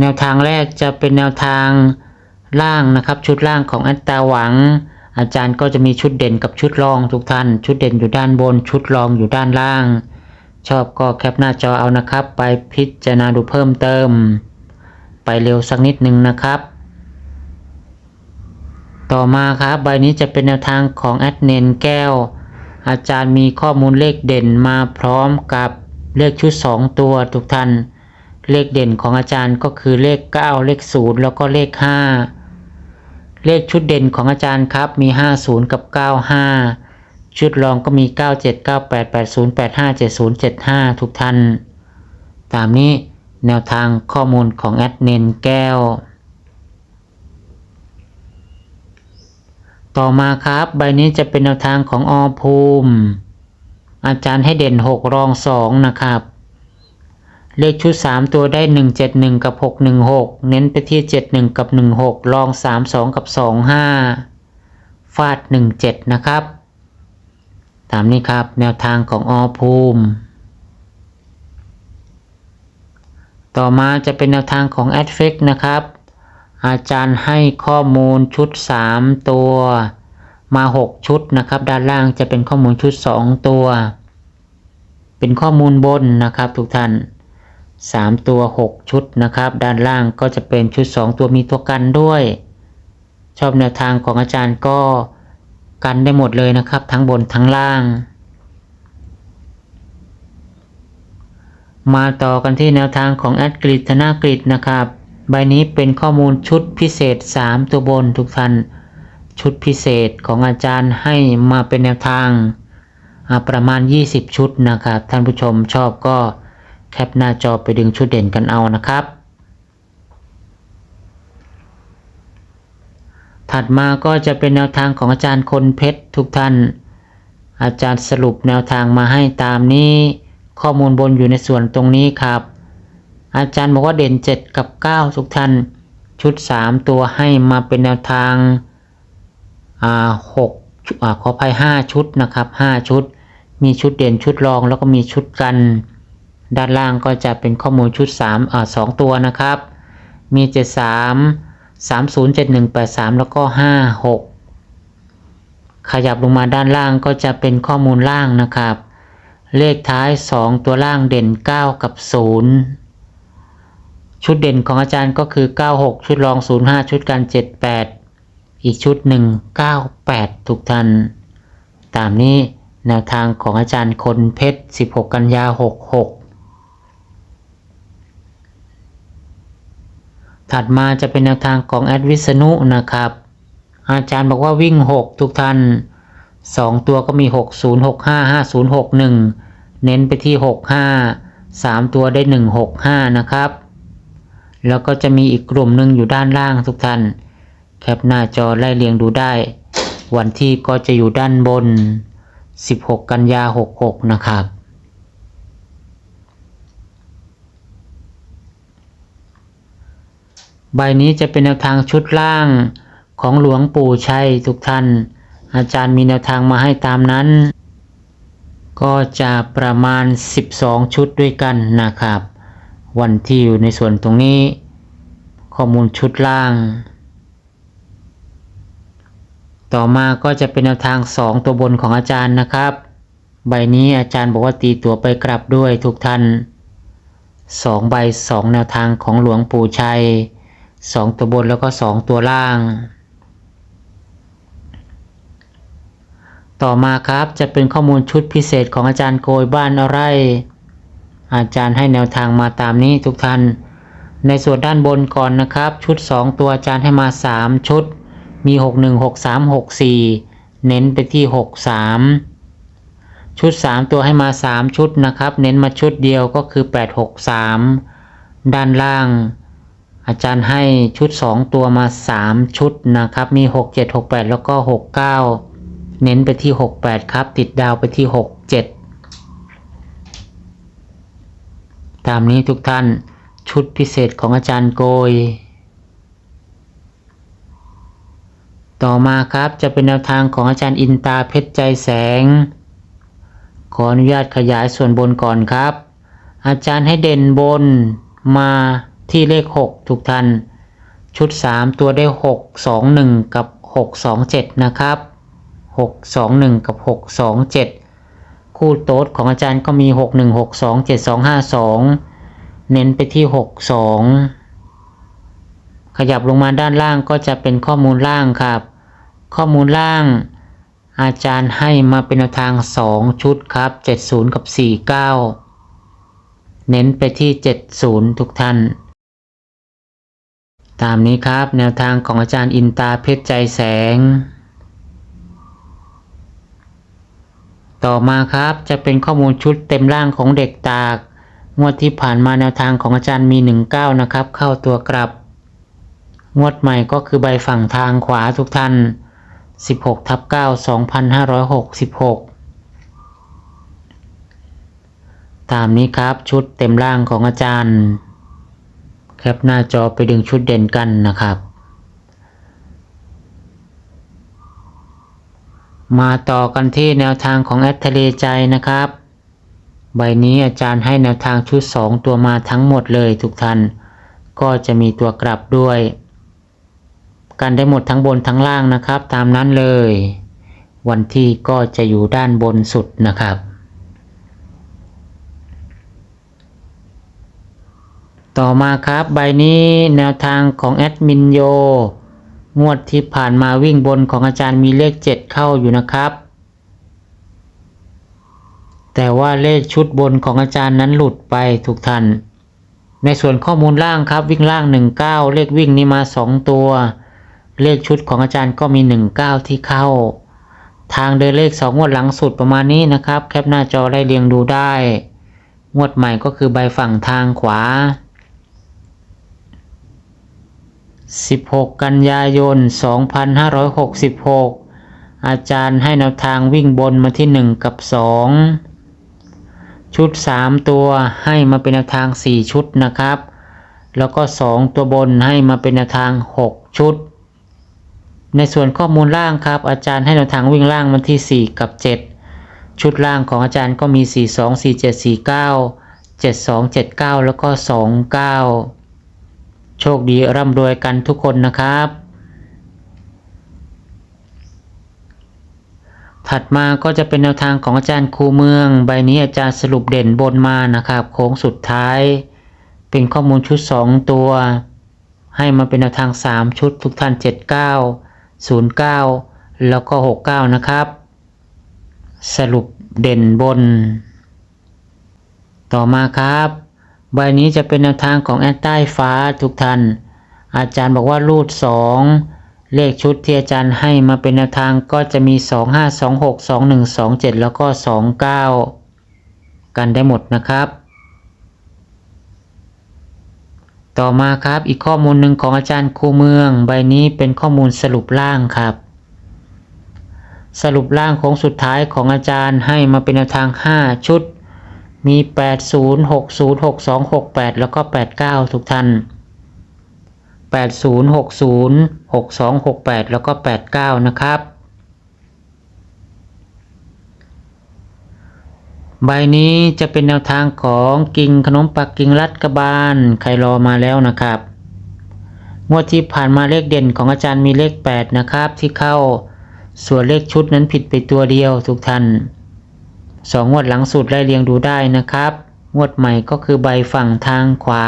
แนวทางแรกจะเป็นแนวทางล่างนะครับ ชุดล่างของอัตตาหวัง อาจารย์ก็จะมีชุดเด่นกับชุดรองทุกท่าน ชุดเด่นอยู่ด้านบน ชุดรองอยู่ด้านล่าง ชอบก็แคปหน้าจอเอานะครับ ไปพิจารณาดูเพิ่มเติม ไปเร็วสักนิดหนึ่งนะครับ ต่อมาครับใบนี้จะเป็นแนวทางของแอดเนนแก้ว อาจารย์มีข้อมูลเลขเด่นมาพร้อมกับเลขชุด 2 ตัวทุกท่าน เลขเด่นของอาจารย์ก็คือเลข 9 เลข 0 แล้วก็เลข 5 เลขชุดเด่นของอาจารย์ครับมี 50 กับ 95 ชุดรองก็มี 97 98 80 85 70 75 ทุกท่าน ตามนี้แนวทางข้อมูลของแอดเนนแก้ว ต่อมาครับใบนี้จะเป็นแนวทางของอภูมิ อาจารย์ให้เด่น 6 รอง 2 นะครับ เลขชุด 3 ตัวได้ 171 กับ 616 เน้นไปที่ 71 กับ 16รอง 32 กับ 25 ฟาด 17 นะครับ ตามนี้ครับแนวทางของอภูมิ ต่อมาจะเป็นแนวทางของ a d f e c นะครับ อาจารย์ให้ข้อมูลชุด 3 ตัว มา 6 ชุดนะครับ ด้านล่างจะเป็นข้อมูลชุด 2 ตัว เป็นข้อมูลบนนะครับทุกท่าน 3 ตัว 6 ชุดนะครับ ด้านล่างก็จะเป็นชุด 2 ตัวมีตัวกันด้วย ชอบแนวทางของอาจารย์ก็กันได้หมดเลยนะครับ ทั้งบนทั้งล่าง มาต่อกันที่แนวทางของแอดกริธนากริดนะครับ ใบนี้เป็นข้อมูลชุดพิเศษ 3 ตัวบนทุกท่านชุดพิเศษของอาจารย์ให้มาเป็นแนวทาง ประมาณ 20 ชุดนะครับ ท่านผู้ชมชอบก็ แคปหน้าจอไปดึงชุดเด่นกันเอานะครับ ถัดมาก็จะเป็นแนวทางของอาจารย์คนเพชรทุกท่าน อาจารย์สรุปแนวทางมาให้ตามนี้ข้อมูลบนอยู่ในส่วนตรงนี้ครับ อาจารย์บอกว่าเด่น 7 กับ 9 ทุกท่าน ชุด 3 ตัวให้มาเป็นแนวทางอ่า6อาขออภัย5ชุดนะครับ 5 ชุด มีชุดเด่นชุดรองแล้วก็มีชุดกัน ด้านล่างก็จะเป็นข้อมูลชุด3อ่า2ตัวนะครับ มี 73 30 71 83 แล้วก็ 56 ขยับลงมาด้านล่างก็จะเป็นข้อมูลล่างนะครับ เลขท้าย 2 ตัวล่างเด่น 9 กับ 0 ชุดเด่นของอาจารย์ก็คือ 96 ชุดรอง 05 ชุดกัน78 อีกชุดหนึ่ง98 ทุกท่าน ตามนี้แนวทางของอาจารย์คนเพชร 16 กันยา 66 ถัดมาจะเป็นแนวทางของแอดวิษณุนะครับ อาจารย์บอกว่าวิ่ง 6 ทุกท่าน 2 ตัวก็มี 60 65 50 61 เน้นไปที่ 65 3 ตัวได้ 165 นะครับ แล้วก็จะมีอีกกลุ่มหนึ่งอยู่ด้านล่างทุกท่าน แคปหน้าจอไล่เรียงดูได้ วันที่ก็จะอยู่ด้านบน 16 กันยา 66 นะครับ ใบนี้จะเป็นแนวทางชุดล่างของหลวงปู่ชัยทุกท่าน อาจารย์มีแนวทางมาให้ตามนั้น ก็จะประมาณ 12 ชุดด้วยกันนะครับ วันที่อยู่ในส่วนตรงนี้ ข้อมูลชุดล่าง ต่อมาก็จะเป็นแนวทาง 2 ตัวบนของอาจารย์นะครับ ใบนี้อาจารย์บอกว่าตีตัวไปกลับด้วยทุกท่าน2ใบ2 แนวทางของหลวงปู่ชัย 2ตัวบนแล้วก็2ตัวล่าง ต่อมาครับจะเป็นข้อมูลชุดพิเศษของอาจารย์โกยบ้านอะไร อาจารย์ให้แนวทางมาตามนี้ทุกท่าน ในส่วนด้านบนก่อนนะครับ ชุด 2 ตัวอาจารย์ให้มา 3 ชุด มี 61 63 64 เน้นไปที่ 63 ชุด 3 ตัวให้มา 3 ชุดนะครับ เน้นมาชุดเดียวก็คือ 863 ด้านล่าง อาจารย์ให้ชุด 2 ตัวมา 3 ชุดนะครับ มี 6 7 6 8 แล้วก็ 6 9 เน้นไปที่ 6 8 ครับ ติดดาวไปที่ 6 7 ตามนี้ทุกท่านชุดพิเศษของอาจารย์โกย ต่อมาครับจะเป็นแนวทางของอาจารย์อินตาเพชรใจแสง ขออนุญาตขยายส่วนบนก่อนครับ อาจารย์ให้เด่นบนมา ที่เลข 6 ทุกท่าน ชุด 3 ตัวได้ 6 2 1 กับ 6 2 7 นะครับ 6 2 1 กับ 6 2 7 คู่โต๊ดของอาจารย์ก็มี 6 1 6 2 7 2 5 2 เน้นไปที่ 6 2 ขยับลงมาด้านล่างก็จะเป็นข้อมูลล่างครับ ข้อมูลล่างอาจารย์ให้มาเป็นแนวทาง 2 ชุดครับ 70 กับ 49 เน้นไปที่ 70 ทุกท่าน ตามนี้ครับแนวทางของอาจารย์อินตาเพชรใจแสง ต่อมาครับจะเป็นข้อมูลชุดเต็มร่างของเด็กตาก งวดที่ผ่านมาแนวทางของอาจารย์มี 19 นะครับ เข้าตัวกลับ งวดใหม่ก็คือใบฝั่งทางขวาทุกท่าน 16ทับ9 2566ตามนี้ครับชุดเต็มร่างของอาจารย์ แคปหน้าจอไปดึงชุดเด่นกันนะครับ มาต่อกันที่แนวทางของแอดทะเลใจนะครับ ใบนี้อาจารย์ให้แนวทางชุด 2 ตัวมาทั้งหมดเลยทุกท่าน ก็จะมีตัวกลับด้วย กันได้หมดทั้งบนทั้งล่างนะครับ ตามนั้นเลย วันที่ก็จะอยู่ด้านบนสุดนะครับ ต่อมาครับใบนี้แนวทางของแอดมินโย งวดที่ผ่านมาวิ่งบนของอาจารย์มีเลข 7 เข้าอยู่นะครับ แต่ว่าเลขชุดบนของอาจารย์นั้นหลุดไปทุกท่านในส่วนข้อมูลล่างครับวิ่งล่าง 19 เลขวิ่งนี้มา 2 ตัว เลขชุดของอาจารย์ก็มี 19 ที่เข้า ทางเดินเลข 2 งวดหลังสุดประมาณนี้นะครับ แคปหน้าจอได้เรียงดูได้ งวดใหม่ก็คือใบฝั่งทางขวา 16 กันยายน 2566 อาจารย์ให้แนวทางวิ่งบนมาที่ 1 กับ 2 ชุด 3 ตัวให้มาเป็นแนวทาง 4 ชุดนะครับ แล้วก็ 2 ตัวบนให้มาเป็นแนวทาง 6 ชุด ในส่วนข้อมูลล่างครับ อาจารย์ให้แนวทางวิ่งล่างมาที่ 4 กับ 7 ชุดล่างของอาจารย์ก็มี 4 2 4 7 4 9 7 2 7 9 แล้วก็ 2 9 โชคดีร่ำรวยกันทุกคนนะครับ ถัดมาก็จะเป็นแนวทางของอาจารย์ครูเมือง ใบนี้อาจารย์สรุปเด่นบนมานะครับ โค้งสุดท้าย เป็นข้อมูลชุด 2 ตัว ให้มาเป็นแนวทาง 3 ชุดทุกท่าน 79 09 แล้วก็ 69 นะครับ สรุปเด่นบน ต่อมาครับ ใบนี้จะเป็นแนวทางของแอดใต้ฟ้าทุกท่าน อาจารย์บอกว่ารูด 2 เลขชุดที่อาจารย์ให้มาเป็นแนวทางก็จะมี 2 5 2 6 2 1 2 7 แล้วก็ 2 9 กันได้หมดนะครับ ต่อมาครับอีกข้อมูลหนึ่งของอาจารย์ครูเมือง ใบนี้เป็นข้อมูลสรุปล่างครับสรุปล่างของสุดท้ายของอาจารย์ให้มาเป็นแนวทาง 5 ชุด มี 80 60 62 68 แล้วก็ 89 ทุกท่าน 80 60 62 68 แล้วก็ 89 นะครับ ใบนี้จะเป็นแนวทางของกิ่งขนมปักกิ่งรัดกระบาลใครรอมาแล้วนะครับ งวดที่ผ่านมาเลขเด่นของอาจารย์มีเลข 8 นะครับ ที่เข้าส่วนเลขชุดนั้นผิดไปตัวเดียวทุกท่าน สองงวดหลังสุดไล่เรียงดูได้นะครับ งวดใหม่ก็คือใบฝั่งทางขวา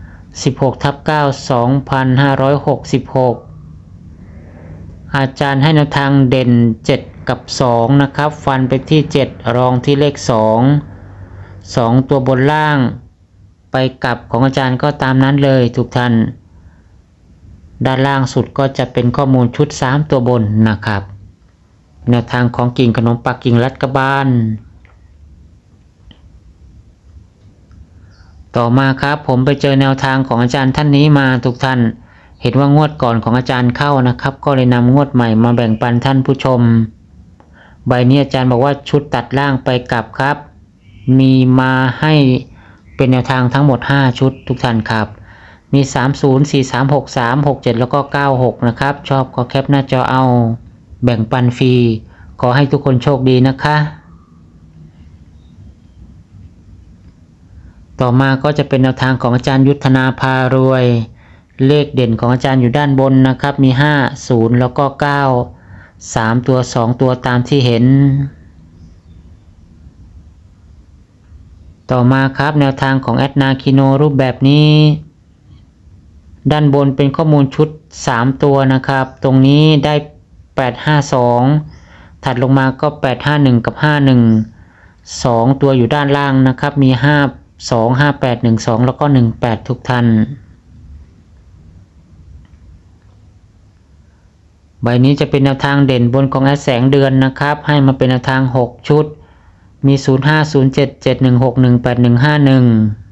16ทับ9 2566 อาจารย์ให้แนวทางเด่น 7 กับ 2 นะครับ ฟันไปที่ 7 รองที่เลข 2 2 ตัวบนล่าง ไปกลับของอาจารย์ก็ตามนั้นเลยทุกท่าน ด้านล่างสุดก็จะเป็นข้อมูลชุด 3 ตัวบนนะครับ แนวทางของกิ่งขนมปักกิ่งรัดกระบาลต่อมาครับผมไปเจอแนวทางของอาจารย์ท่านนี้มาทุกท่าน เห็นว่างวดก่อนของอาจารย์เข้านะครับ ก็เลยนำงวดใหม่มาแบ่งปันท่านผู้ชม ใบนี้อาจารย์บอกว่าชุดตัดล่างไปกลับครับ มีมาให้เป็นแนวทางทั้งหมด 5 ชุดทุกท่านครับ มี 30 4 3 6 3 6 7 แล้วก็ 96 นะครับ ชอบก็แคปหน้าจอเอา แบ่งปันฟรี ขอให้ทุกคนโชคดีนะคะ ต่อมาก็จะเป็นแนวทางของอาจารย์ยุทธนาพารวย เลขเด่นของอาจารย์อยู่ด้านบนนะครับ มี 5 0 แล้วก็ 9 3 ตัว 2 ตัวตามที่เห็น ต่อมาครับแนวทางของแอดนาคิโนรูปแบบนี้ด้านบนเป็นข้อมูลชุด 3 ตัวนะครับ ตรงนี้ได้ 852 ถัดลงมาก็ 851 กับ 51 2 ตัวอยู่ด้านล่างนะครับ มี 5 2 5 8 1 2 แล้วก็ 18 ทุกท่าน ใบนี้จะเป็นแนวทางเด่นบนของแอดแสงเดือนนะครับ ให้มาเป็นแนวทาง 6 ชุด มี 0 5 0 7 7 1 6 1 8 1 5 1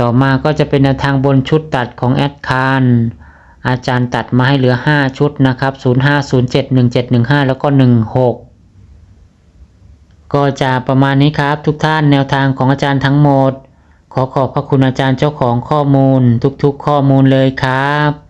ต่อมาก็จะเป็นแนวทางบนชุดตัดของแอดคาน อาจารย์ตัดมาให้เหลือ 5 ชุดนะครับ 0 5 0 7 1 7 1 5 แล้วก็ 16 ก็จะประมาณนี้ครับ ทุกท่านแนวทางของอาจารย์ทั้งหมด ขอขอบพระคุณอาจารย์เจ้าของข้อมูล ทุกๆ ข้อมูลเลยครับ